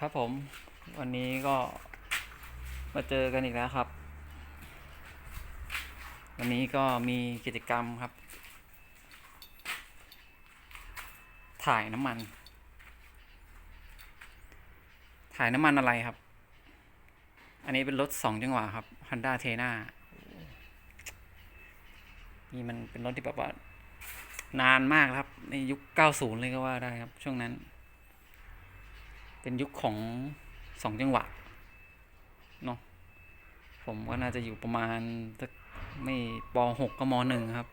ครับผมวันนี้ก็มาเจอกันอีกแล้วครับ วันนี้ก็มีกิจกรรมครับ ถ่ายน้ำมัน ถ่ายน้ำมันอะไรครับ อันนี้เป็นรถสองจังหวะครับ Honda t e n a นี่มันเป็นรถที่แบบว่านานมากครับ ในยุค 90 เลยก็ว่าได้ครับ ช่วงนั้น เป็นยุคของสองจังหวะเนาะผมก็น่าจะอยู่ประมาณสักไม่ปหกก็มหนึ่งครับ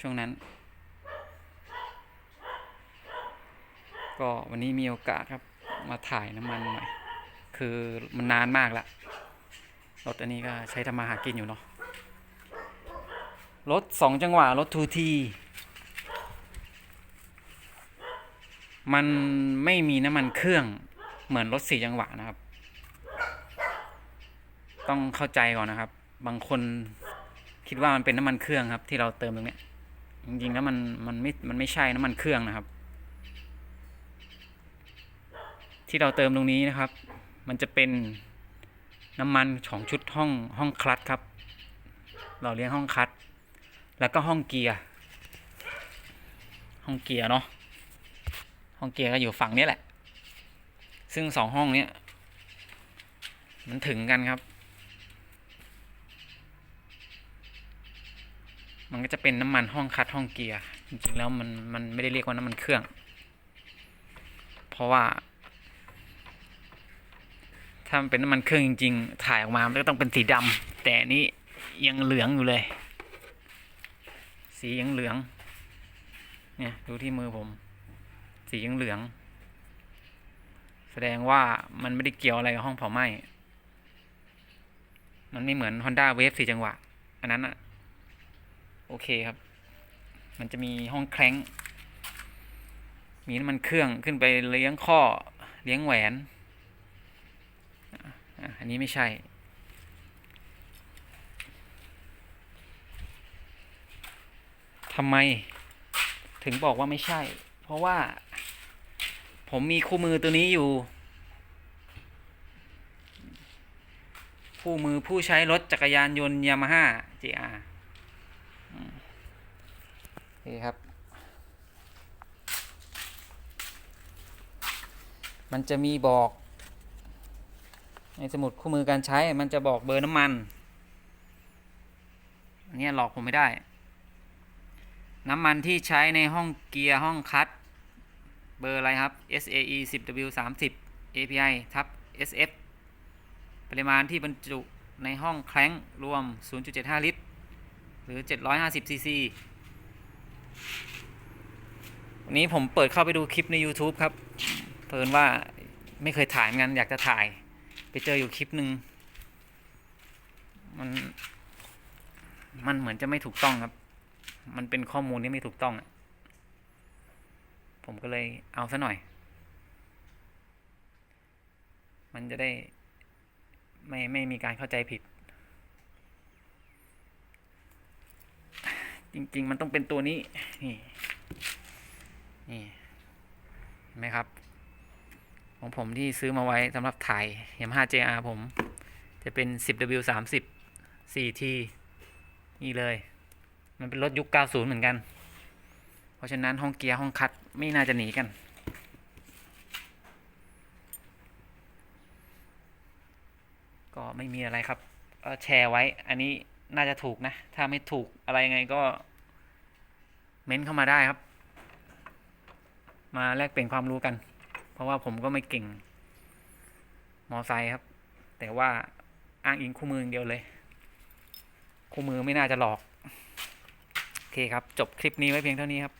ช่วงนั้น ก็วันนี้มีโอกาสครับมาถ่ายน้ำมันหน่อย คือมันนานมากละรถอันนี้ก็ใช้ทำมาหากินอยู่เนาะรถสองจังหวะรถทูที มันไม่มีน้ำมันเครื่องเหมือนรถสี่จังหวะนะครับ ต้องเข้าใจก่อนนะครับ บางคนคิดว่ามันเป็นน้ำมันเครื่องครับ ที่เราเติมตรงนี้จริงๆแล้วมันมันไม่มันไม่ใช่น้ำมันเครื่องนะครับ ที่เราเติมตรงนี้นะครับ มันจะเป็นน้ำมันของชุดห้องห้องคลัตช์ครับ เราเรียกห้องคลัตช์แล้วก็ห้องเกียร์ห้องเกียร์เนาะ ห้องเกียร์ก็อยู่ฝั่งนี้แหละ ซึ่งสองห้องเนี้ยมันถึงกันครับ มันก็จะเป็นน้ำมันห้องคัดห้องเกียร์ จริงๆแล้วมันมันไม่ได้เรียกว่าน้ำมันเครื่อง เพราะว่า ถ้ามันเป็นน้ำมันเครื่องจริง ๆ ถ่ายออกมา มันก็ต้องเป็นสีดำแต่นี้ยังเหลืองอยู่เลย สียังเหลือง เนี่ยดูที่มือผม สียังเหลือง แสดงว่ามันไม่ได้เกี่ยวอะไรกับห้องเผาไหม้ มันไม่เหมือน Honda Wave สี่จังหวะ อันนั้นอะโอเคครับ มันจะมีห้องแคร้ง มีน้ำมันเครื่องขึ้นไปเลี้ยงข้อเลี้ยงแหวน อันนี้ไม่ใช่ทำไมถึงบอกว่าไม่ใช่ เพราะว่า ผมมีคู่มือตัวนี้อยู่ คู่มือผู้ใช้รถจักรยานยนต์ยามาฮ่า JR อืมนี่ครับ มันจะมีบอก ในสมุดคู่มือการใช้ มันจะบอกเบอร์น้ำมัน อันนี้หลอกผมไม่ได้ น้ำมันที่ใช้ในห้องเกียร์ห้องคัต เบอร์อะไรครับ SAE 10W 30 API ทับ SF ปริมาณที่บรรจุในห้องแคร้งรวม 0.75 ลิตร หรือ 750 ซีซีวันนี้ผมเปิดเข้าไปดูคลิปใน YouTube ครับ เพิ่นว่าไม่เคยถ่ายเหมือนกันอยากจะถ่าย ไปเจออยู่คลิปหนึ่งมัน มันเหมือนจะไม่ถูกต้องครับ มันเป็นข้อมูลที่ไม่ถูกต้องอะ ผมก็เลยเอาซะหน่อย มันจะได้ไม่ไม่มีการเข้าใจผิด จริง ๆ มันต้องเป็นตัวนี้ นี่ นี่เห็นไหมครับ ของผมที่ซื้อมาไว้สำหรับถ่าย Yamaha JR ผม จะเป็น 10W 30 4T นี่เลย มันเป็นรถยุค 90 เหมือนกัน เพราะฉะนั้นห้องเกียร์ห้องคัดไม่น่าจะหนีกัน ก็ไม่มีอะไรครับก็แชร์ไว้ อันนี้น่าจะถูกนะ ถ้าไม่ถูกอะไรยังไงก็เม้นเข้ามาได้ครับ มาแลกเปลี่ยนความรู้กัน เพราะว่าผมก็ไม่เก่ง มอไซค์ครับ แต่ว่าอ้างอิงคู่มือองเดียวเลย คู่มือไม่น่าจะหลอก โอเคครับ จบคลิปนี้ไว้เพียงเท่านี้ครับ